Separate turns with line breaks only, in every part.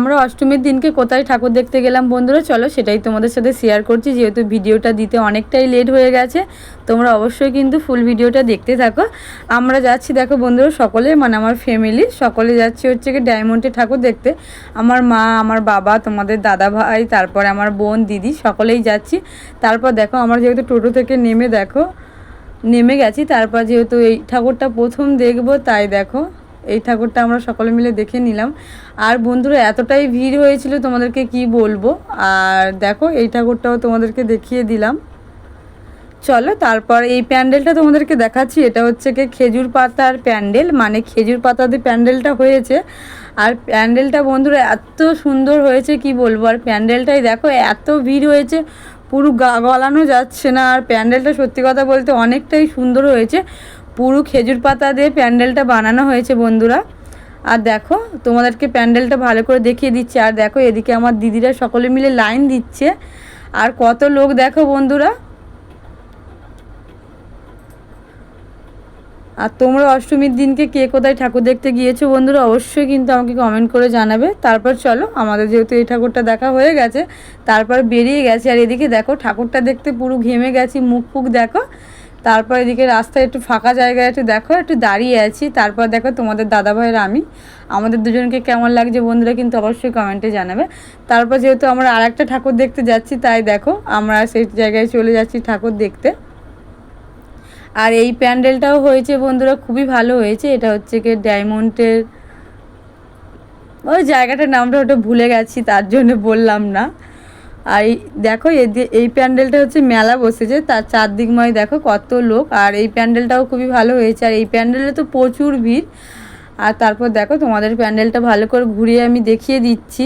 আমরা অষ্টমীর দিনকে কোথায় ঠাকুর দেখতে গেলাম বন্ধুরা, চলো সেটাই তোমাদের সাথে শেয়ার করছি। যেহেতু ভিডিওটা দিতে অনেকটাই লেট হয়ে গেছে, তোমরা অবশ্যই কিন্তু ফুল ভিডিওটা দেখতে থাকো। আমরা যাচ্ছি, দেখো বন্ধুরা, সকলে মানে আমার ফ্যামিলি সকলে যাচ্ছি হচ্ছে কি ডায়মন্ডে ঠাকুর দেখতে। আমার মা, আমার বাবা, তোমাদের দাদা ভাই, তারপরে আমার বোন, দিদি, সকলেই যাচ্ছি। তারপর দেখো, আমরা যেহেতু টোটো থেকে নেমে, দেখো, নেমে গেছি, তারপর যেহেতু এই ঠাকুরটা প্রথম দেখব, তাই দেখো এই ঠাকুরটা আমরা সকলে মিলে দেখে নিলাম। আর বন্ধুরা, এতটাই ভিড় হয়েছিল তোমাদেরকে কি বলব? আর দেখো, এই ঠাকুরটাও তোমাদেরকে দেখিয়ে দিলাম। চলো, তারপর এই প্যান্ডেলটা তোমাদেরকে দেখাচ্ছি। এটা হচ্ছে কি খেজুর পাতার প্যান্ডেল। মানে খেজুর পাতা দিয়ে প্যান্ডেলটা হয়েছে। আর প্যান্ডেলটা বন্ধুরা, এত সুন্দর হয়েছে, কি বলব? আর প্যান্ডেলটাই দেখো, এত ভিড় হয়েছে, পুরো গলানো যাচ্ছে না। আর প্যান্ডেলটা সত্যি কথা বলতে অনেকটাই সুন্দর হয়েছে। পুরো খেজুর পাতা দিয়ে প্যান্ডেলটা বানানো হয়েছে বন্ধুরা। আর দেখো, তোমাদেরকে প্যান্ডেলটা ভালো করে দেখিয়ে দিচ্ছে। আর দেখো, এদিকে আমার দিদিরা সকলে মিলে লাইন দিচ্ছে। আর কত লোক দেখো বন্ধুরা। আর তোমরা অষ্টমীর দিনকে কে কোথায় ঠাকুর দেখতে গিয়েছো বন্ধুরা, অবশ্যই কিন্তু আমাকে কমেন্ট করে জানাবে। তারপর চলো, আমাদের যেহেতু এই ঠাকুরটা দেখা হয়ে গেছে, তারপর বেরিয়ে গেছে। আর এদিকে দেখো, ঠাকুরটা দেখতে পুরো ঘেমে গেছি মুখ ফুক দেখো। তারপর এদিকে রাস্তায় একটু ফাঁকা জায়গায় একটু দেখো, একটু দাঁড়িয়ে আছি। তারপর দেখো তোমাদের দাদা ভাইয়ের আমি। আমাদের দুজনকে কেমন লাগছে বন্ধুরা কিন্তু অবশ্যই কমেন্টে জানাবে। তারপর যেহেতু আমরা আর একটা ঠাকুর দেখতে যাচ্ছি, তাই দেখো আমরা সেই জায়গায় চলে যাচ্ছি ঠাকুর দেখতে। আর এই প্যান্ডেলটাও হয়েছে বন্ধুরা, খুবই ভালো হয়েছে। এটা হচ্ছে কি ডায়মন্ডের ওই জায়গাটার নামটা ওটা ভুলে গেছি, তার জন্য বললাম না। আর এই দেখো, এই প্যান্ডেলটা হচ্ছে মেলা বসেছে তার চারদিকময় দেখো কত লোক। আর এই প্যান্ডেলটাও খুবই ভালো হয়েছে। আর এই প্যান্ডেলে তো প্রচুর ভিড়। আর তারপর দেখো, তোমাদের প্যান্ডেলটা ভালো করে ঘুরিয়ে আমি দেখিয়ে দিচ্ছি।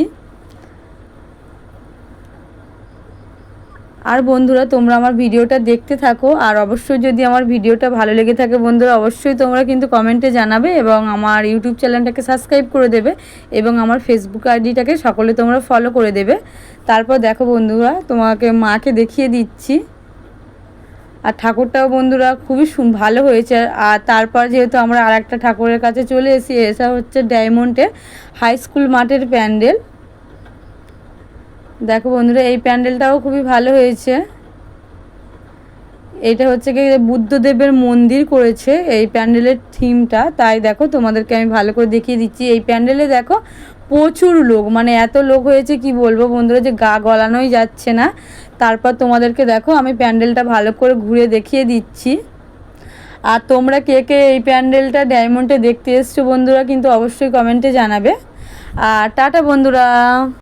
আর বন্ধুরা, তোমরা আমার ভিডিওটা দেখতে থাকো, আর অবশ্যই যদি আমার ভিডিওটা ভালো লেগে থাকে বন্ধুরা, অবশ্যই তোমরা কিন্তু কমেন্টে জানাবে এবং আমার ইউটিউব চ্যানেলটাকে সাবস্ক্রাইব করে দেবে এবং আমার ফেসবুক আইডিটাকে সকলে তোমরা ফলো করে দেবে। তারপর দেখো বন্ধুরা, তোমাকে মাকে দেখিয়ে দিচ্ছি। আর ঠাকুরটাও বন্ধুরা খুবই ভালো হয়েছে। আর তারপর যেহেতু আমরা আর একটা ঠাকুরের কাছে চলে এসেছি, এসা হচ্ছে ডায়মন্ডের হাই স্কুল মাঠের প্যান্ডেল দেখো বন্ধুরা, এই প্যান্ডেলটাও খুবই ভালো হয়েছে। এটা হচ্ছে কি বুদ্ধদেবের মন্দির করেছে এই প্যান্ডেলের থিমটা। তাই দেখো, তোমাদেরকে আমি ভালো করে দেখিয়ে দিচ্ছি। এই প্যান্ডেলে দেখো, প্রচুর লোক মানে এত লোক হয়েছে কি বলব বন্ধুরা, যে গা গলানোই যাচ্ছে না। তারপর তোমাদেরকে দেখো, আমি প্যান্ডেলটা ভালো করে ঘুরে দেখিয়ে দিচ্ছি। আর তোমরা কে কে এই প্যান্ডেলটা ডায়মন্ডে দেখতে এসছো বন্ধুরা, কিন্তু অবশ্যই কমেন্টে জানাবে। আর টাটা বন্ধুরা।